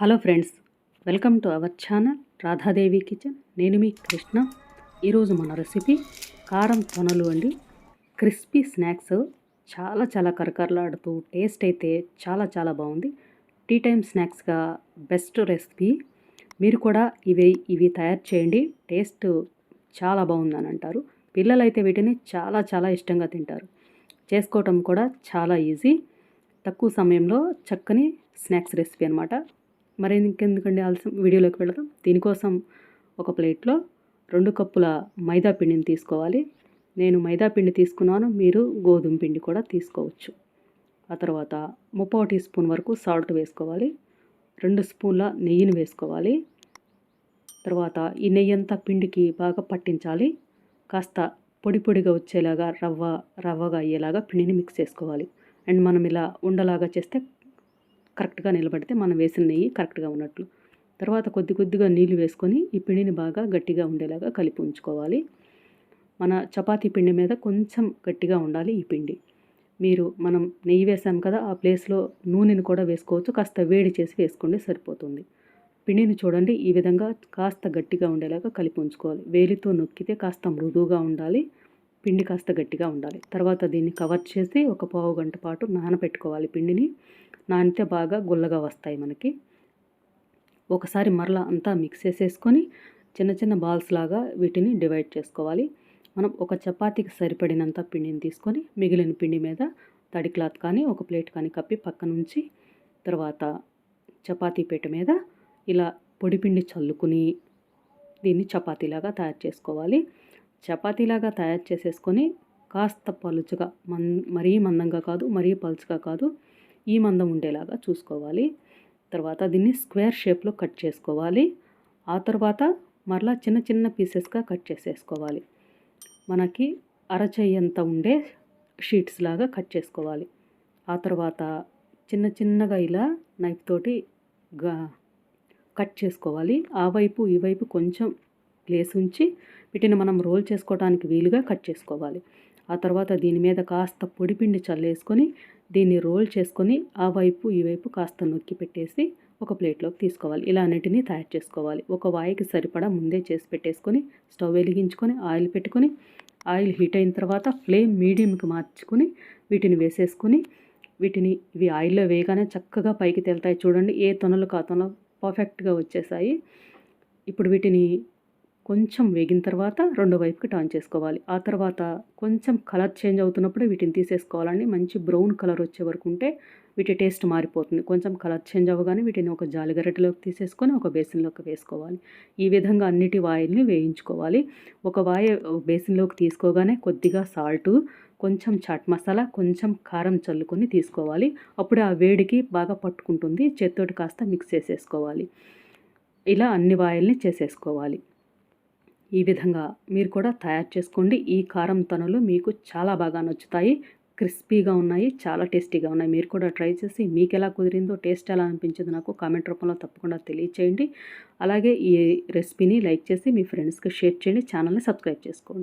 Hello friends welcome to our channel Radhadevi kitchen. నేను మీ కృష్ణ. ఈరోజు మన రెసిపీ కారం తొనలు అండి. క్రిస్పీ స్నాక్స్ చాలా చాలా కరకరలాడుతూ టేస్ట్ అయితే చాలా చాలా బాగుంది. టీ టైమ్ స్నాక్స్గా బెస్ట్ రెసిపీ. మీరు కూడా ఇవి ఇవి తయారు చేయండి. టేస్ట్ చాలా బాగుందని అంటారు. పిల్లలైతే వీటిని చాలా చాలా ఇష్టంగా తింటారు. చేసుకోవటం కూడా చాలా ఈజీ. తక్కువ సమయంలో చక్కని స్నాక్స్ రెసిపీ అనమాట మరి ఇంకెందుకండి ఆలస్యం? వీడియోలోకి వెళదాం. దీనికోసం ఒక ప్లేట్లో రెండు కప్పుల మైదా పిండిని తీసుకోవాలి. నేను మైదా పిండి తీసుకున్నాను. మీరు గోధుమ పిండి కూడా తీసుకోవచ్చు. ఆ తర్వాత ముప్పో టీ స్పూన్ వరకు సాల్ట్ వేసుకోవాలి. రెండు స్పూన్ల నెయ్యిని వేసుకోవాలి. తర్వాత ఈ నెయ్యి అంతా పిండికి బాగా పట్టించాలి. కాస్త పొడి పొడిగా వచ్చేలాగా రవ్వ రవ్వగా అయ్యేలాగా పిండిని మిక్స్ చేసుకోవాలి. అండ్ మనం ఇలా ఉండలాగా చేస్తే కరెక్ట్గా నిలబడితే మనం వేసిన నెయ్యి కరెక్ట్గా ఉన్నట్లు. తర్వాత కొద్ది కొద్దిగా నీళ్ళు వేసుకొని ఈ పిండిని బాగా గట్టిగా ఉండేలాగా కలిపి ఉంచుకోవాలి. మన చపాతీ పిండి మీద కొంచెం గట్టిగా ఉండాలి ఈ పిండి. మీరు మనం నెయ్యి వేసాం కదా ఆ ప్లేస్లో నూనెను కూడా వేసుకోవచ్చు. కాస్త వేడి చేసి వేసుకోండి సరిపోతుంది. పిండిని చూడండి ఈ విధంగా కాస్త గట్టిగా ఉండేలాగా కలిపి ఉంచుకోవాలి. వేలితో నొక్కితే కాస్త మృదువుగా ఉండాలి. పిండి కాస్త గట్టిగా ఉండాలి. తర్వాత దీన్ని కవర్ చేసి ఒక పావు గంట పాటు నానబెట్టుకోవాలి పిండిని. నానితే బాగా గుల్లగా వస్తాయి మనకి. ఒకసారి మరలా అంతా మిక్స్ చేసేసుకొని చిన్న చిన్న బాల్స్ లాగా వీటిని డివైడ్ చేసుకోవాలి. మనం ఒక చపాతీకి సరిపడినంత పిండిని తీసుకొని మిగిలిన పిండి మీద తడి క్లాత్ కానీ ఒక ప్లేట్ కానీ కప్పి పక్క నుంచి తర్వాత చపాతీ పీట మీద ఇలా పొడిపిండి చల్లుకుని దీన్ని చపాతీలాగా తయారు చేసుకోవాలి. చపాతీలాగా తయారు చేసేసుకొని కాస్త పలుచుగా మన్ మరీ మందంగా కాదు మరీ పలుచుగా కాదు ఈ మందం ఉండేలాగా చూసుకోవాలి. తర్వాత దీన్ని స్క్వేర్ షేప్లో కట్ చేసుకోవాలి. ఆ తర్వాత మరలా చిన్న చిన్న పీసెస్గా కట్ చేసేసుకోవాలి. మనకి అరచెయ్యంత ఉండే షీట్స్ లాగా కట్ చేసుకోవాలి. ఆ తర్వాత చిన్న చిన్నగా ఇలా నైఫ్ తోటి కట్ చేసుకోవాలి. ఆ వైపు ఈ వైపు కొంచెం ప్లేస్ ఉంచి వీటిని మనం రోల్ చేసుకోవడానికి వీలుగా కట్ చేసుకోవాలి. ఆ తర్వాత దీని మీద కాస్త పొడిపిండి చల్లేసుకొని దీన్ని రోల్ చేసుకొని ఆ వైపు ఈ వైపు కాస్త నొక్కి పెట్టేసి ఒక ప్లేట్లోకి తీసుకోవాలి. ఇలా అన్నిటినీ తయారు చేసుకోవాలి. ఒక వాయికి సరిపడా ముందే చేసి పెట్టేసుకొని స్టవ్ వెలిగించుకొని ఆయిల్ పెట్టుకొని ఆయిల్ హీట్ అయిన తర్వాత ఫ్లేమ్ మీడియంకి మార్చుకొని వీటిని వేసేసుకొని వీటిని ఇవి ఆయిల్లో వేయగానే చక్కగా పైకి తేలుతాయి. చూడండి ఏ తొనలు కా తొనలు పర్ఫెక్ట్గా వచ్చేసాయి. ఇప్పుడు వీటిని కొంచెం వేగిన తర్వాత రెండో వైపుకి టర్న్ చేసుకోవాలి. ఆ తర్వాత కొంచెం కలర్ చేంజ్ అవుతున్నప్పుడు వీటిని తీసేసుకోవాలండి. మంచి బ్రౌన్ కలర్ వచ్చే వరకు ఉంటే వీటి టేస్ట్ మారిపోతుంది. కొంచెం కలర్ చేంజ్ అవ్వగానే వీటిని ఒక జాలిగరెటలోకి తీసేసుకొని ఒక బేసిన్లోకి వేసుకోవాలి. ఈ విధంగా అన్నిటి వాయిల్ని వేయించుకోవాలి. ఒక వాయి బేసిన్లోకి తీసుకోగానే కొద్దిగా సాల్టు కొంచెం చాట్ మసాలా కొంచెం కారం చల్లుకొని తీసుకోవాలి. అప్పుడు ఆ వేడికి బాగా పట్టుకుంటుంది. చేత్తోటి కాస్త మిక్స్ చేసేసుకోవాలి. ఇలా అన్ని వాయిల్ని చేసేసుకోవాలి. ఈ విధంగా మీరు కూడా తయారు చేసుకోండి. ఈ కారం తనులు మీకు చాలా బాగా నచ్చుతాయి. క్రిస్పీగా ఉన్నాయి చాలా టేస్టీగా ఉన్నాయి. మీరు కూడా ట్రై చేసి మీకు ఎలా కుదిరిందో టేస్ట్ ఎలా అనిపించిందో నాకు కామెంట్ రూపంలో తప్పకుండా తెలియచేయండి. అలాగే ఈ రెసిపీని లైక్ చేసి మీ ఫ్రెండ్స్కి షేర్ చేయండి. ఛానల్ని సబ్స్క్రైబ్ చేసుకోండి.